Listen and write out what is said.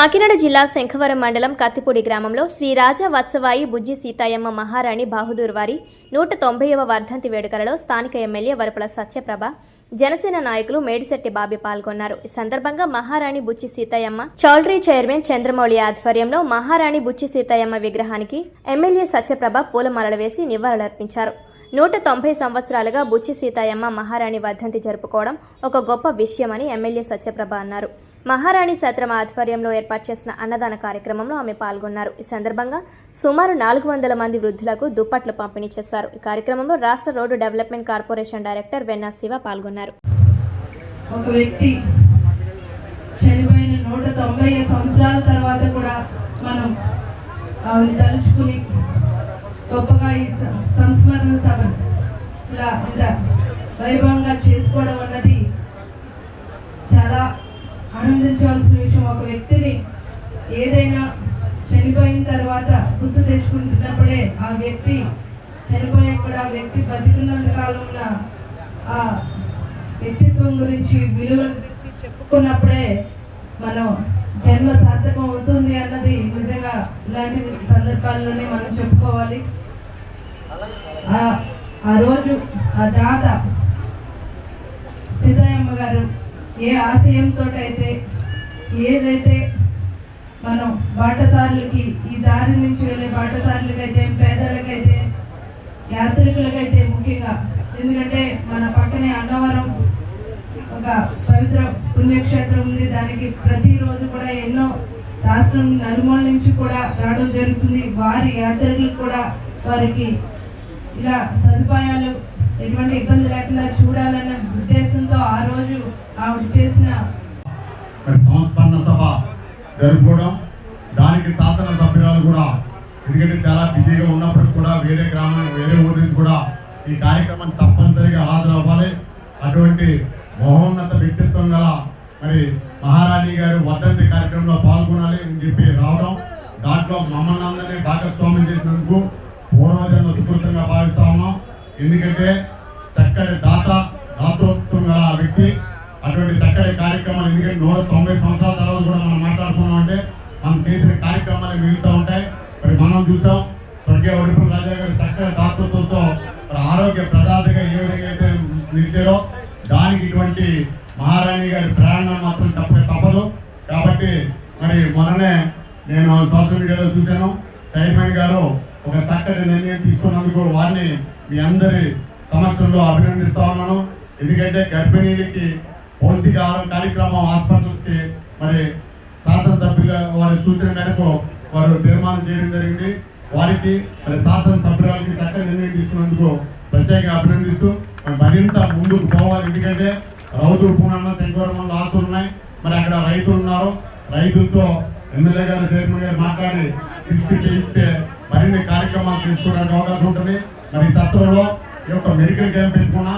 కాకినాడ జిల్లా శంఖవరం మండలం కత్తిపూడి గ్రామంలో శ్రీ రాజా వత్సవాయి బుజ్జి సీతాయమ్మ మహారాణి బహదూర్ వారి నూట తొంభైవ వర్ధంతి వేడుకలలో స్థానిక ఎమ్మెల్యే వరపుల సత్యప్రభ జనసేన నాయకులు మేడిశెట్టి బాబి పాల్గొన్నారు. ఈ సందర్భంగా మహారాణి బుచ్చి సీతాయమ్మ చౌల్టరీ చైర్మన్ చంద్రమౌళి ఆధ్వర్యంలో మహారాణి బుచ్చి సీతాయమ్మ విగ్రహానికి ఎమ్మెల్యే సత్యప్రభ పూలమాలలు వేసి నివాళులర్పించారు. నూట తొంభై సంవత్సరాలుగా బుచ్చి సీతాయమ్మ మహారాణి వర్ధంతి జరుపుకోవడం ఒక గొప్ప విషయమని ఎమ్మెల్యే సత్యప్రభ అన్నారు. మహారాణి సత్రం ఆధ్వర్యంలో ఏర్పాటు చేసిన అన్నదాన కార్యక్రమంలో ఆమె పాల్గొన్నారు. ఈ సందర్భంగా సుమారు నాలుగు వందల మంది వృద్ధులకు దుప్పట్లు పంపిణీ చేశారు. ఈ కార్యక్రమంలో రాష్ట్ర road development corporation director Venna Siva పాల్గొన్నారు. ఒక వ్యక్తి చనిపోయిన నూట తొంభై సంవత్సరాల తర్వాత కూడా మనం ఆమెను తలుచుకుని గొప్పగా ఈ సంస్మరణ సభ ఇలా ఇంత వైభవంగా చేసుకోవడం అన్నది చాలా ఆనందించవలసిన విషయం ఒక వ్యక్తిని ఏదైనా చనిపోయిన తర్వాత గుర్తు తెచ్చుకుంటున్నప్పుడే ఆ వ్యక్తి చనిపోయాక కూడా ఆ వ్యక్తి బతికున్నంత కాలం ఉన్న ఆ వ్యక్తిత్వం గురించి విలువల గురించి చెప్పుకున్నప్పుడే మనం జన్మ సార్థకం అవుతుంది అన్నది నిజంగా ఇలాంటి సందర్భాల్లోనే మనం చెప్పుకోవాలి. ఆ- రోజు ఆ దాత సీతాయమ్మ గారు ఏ ఆశయంతో అయితే ఏదైతే మనం బాటసార్లకి ఈ దారి నుంచి వెళ్ళే బాటసార్లకైతే పేదలకైతే యాత్రికులకైతే ముఖ్యంగా ఎందుకంటే మన పక్కనే అన్నవరం ఒక పవిత్ర పుణ్యక్షేత్రం ఉంది. దానికి ప్రతిరోజు కూడా ఎన్నో రాష్ట్రం నలుమూల నుంచి కూడా రావడం జరుగుతుంది. వారి యాత్రికులకు కూడా వారికి ఇలా సదుపాయాలు ఎటువంటి ఇబ్బంది లేకుండా చూడాలన్న ఉద్దేశంతో ఆ రోజు ఆవిడ చేసిన మరి సంస్మరణ సభ జరుపుకోవడం దానికి శాసనసభ్యురాలు కూడా ఎందుకంటే చాలా బిజీగా ఉన్నప్పటికి కూడా వేరే గ్రామం వేరే ఊరి నుంచి కూడా ఈ కార్యక్రమాన్ని తప్పనిసరిగా హాజరవ్వాలి. అటువంటి మహోన్నత వ్యక్తిత్వం గల మరి మహారాణి గారు వర్ధంతి కార్యక్రమంలో పాల్గొనాలి అని చెప్పి రావడం దాంట్లో మమ్మల్ని అందరినీ భాగస్వామ్యం చేసినందుకు పూర్వజన్మ సుకృతంగా భావిస్తా ఉన్నాం. ఎందుకంటే చక్కటి దాత దాతృత్వం గల వ్యక్తి. అటువంటి చక్కటి కార్యక్రమాలు ఎందుకంటే నూట తొంభై సంవత్సరాల తర్వాత కూడా మనం మాట్లాడుకున్నాం అంటే మనం చేసిన కార్యక్రమాలు మిగులుతూ ఉంటాయి. మరి మనం చూసాం స్వర్గీయ వడిపుల రాజా గారు చక్కటి దాతృత్వంతో మరి ఆరోగ్య ప్రదాతగా ఏ విధంగా అయితే నిలిచారో దానికి ఇటువంటి మహారాణి గారి ప్రేరణ మాత్రం తప్పక తప్పదు. కాబట్టి మరి మొన్ననే నేను సోషల్ మీడియాలో చూశాను. చైర్మన్ గారు ఒక చక్కటి నిర్ణయం తీసుకున్నందుకు వారిని మీ అందరి సమక్షంలో అభినందిస్తా ఉన్నాను. ఎందుకంటే గర్భిణీలకి పౌష్టికాహారం కార్యక్రమం హాస్పిటల్స్కి మరి శాసనసభ్యుల వారి సూచన మేరకు వారు తీర్మానం చేయడం జరిగింది. వారికి మరి శాసనసభ్యులకి చక్కని నిర్ణయం తీసుకున్నందుకు ప్రత్యేకంగా అభినందిస్తూ మరింత ముందుకు పోవాలి. ఎందుకంటే రౌతులు పూనన్న శంకవరం ఆస్తులు ఉన్నాయి. మరి అక్కడ రైతులు ఉన్నారు. రైతులతో ఎమ్మెల్యే గారు చైర్మన్ గారు మాట్లాడి శిస్తి పెంచితే మరిన్ని కార్యక్రమాలు చేసుకోవడానికి అవకాశం ఉంటుంది. మరి సత్రంలో ఈ యొక్క మెడికల్ క్యాంప్ పెట్టుకున్నా.